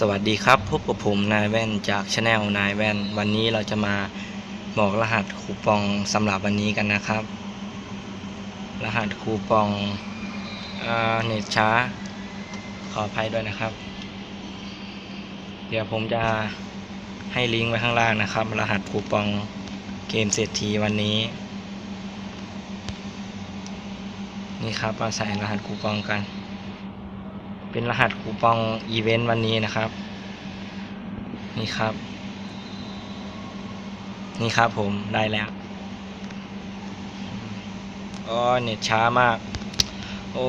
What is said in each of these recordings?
สวัสดีครับ พบกับผมนายแว่นจากช anel นายแว่น วันนี้เราจะมาบอกรหัสคูปองสำหรับวันนี้กันนะครับ รหัสคูปองเน็ตช้า ขออภัยด้วยนะครับ เดี๋ยวผมจะให้ลิงก์ไว้ข้างล่างนะครับ รหัสคูปองเกมเศรษฐีวันนี้ นี่ครับมาใส่รหัสคูปองกัน เป็นรหัสคูปองอีเวนต์วันนี้นะครับ นี่ครับ นี่ครับผมได้แล้วอ๋อเน็ตช้ามาก โอ้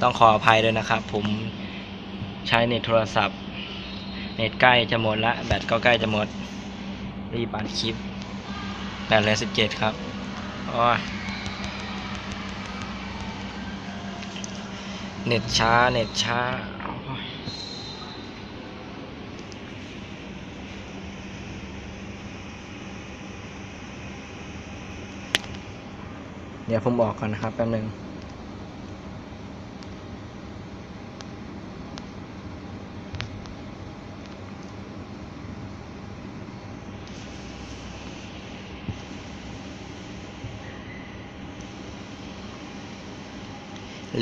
ต้องขออภัยด้วยนะครับ ผมใช้เน็ตโทรศัพท์ เน็ตใกล้จะหมดละแบตก็ใกล้จะหมด รีบอัดคลิปแบตเหลือสิบเจ็ดครับโอ้ เน็ตช้า เน็ตช้า เดี๋ยวผมบอกก่อนนะครับแป๊บนึง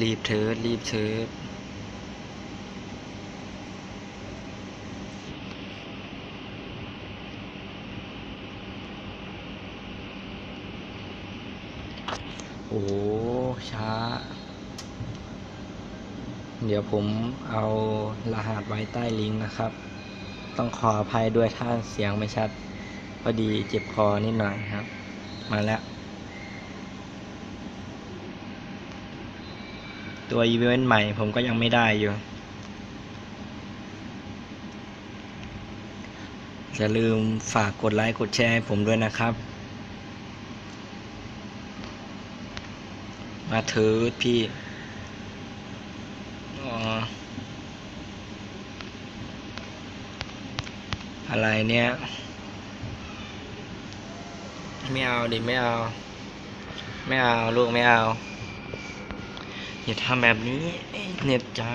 รีบเถิดรีบเถิดโอ้ช้า เดี๋ยวผมเอารหัสไว้ใต้ลิงก์นะครับ ต้องขออภัยด้วยถ้าเสียงไม่ชัด พอดีเจ็บคอนิดหน่อยครับ มาแล้ว ตัวอีเวนต์ใหม่ผมก็ยังไม่ได้อยู่ อย่าลืมฝากกดไลค์กดแชร์ให้ผมด้วยนะครับ มาเถิดพี่อ๋ออะไรเนี่ย ไม่เอาดิไม่เอา ไม่เอา ลูกไม่เอา อย่าทำแบบนี้เน็ตจ้า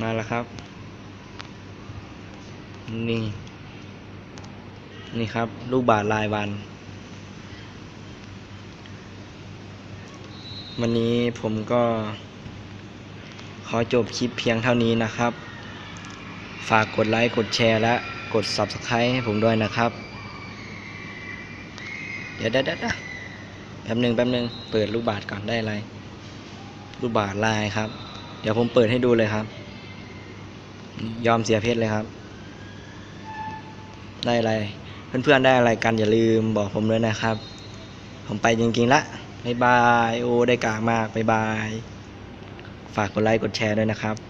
มาแล้วครับ นี่ นี่ครับ ลูกบาทรายวัน วันนี้ผมก็ ขอจบคลิปเพียงเท่านี้นะครับ ฝากกดไลค์ กดแชร์และกด Subscribe ให้ผมด้วยนะครับ เดี๋ยวเดี๋ยวเดี๋ยวเดี๋ยวแป๊บหนึ่งแป๊บหนึ่งเปิดลูกบาทก่อนได้อะไรลูกบาทลายครับ เดี๋ยวผมเปิดให้ดูเลยครับ ยอมเสียเพชรเลยครับ ได้อะไร เพื่อนๆได้อะไรกันอย่าลืมบอกผมด้วยนะครับ ผมไปจริงๆละบ๊ายบาย โอ้ได้กากมากบ๊ายบาย ฝากกดไลค์กดแชร์ด้วยนะครับ